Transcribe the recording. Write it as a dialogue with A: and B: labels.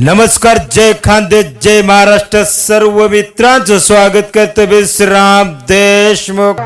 A: नमस्कार जय खांदे जय महाराष्ट्र. सर्व मित्रांचं स्वागत करतो विश्राम देशमुख.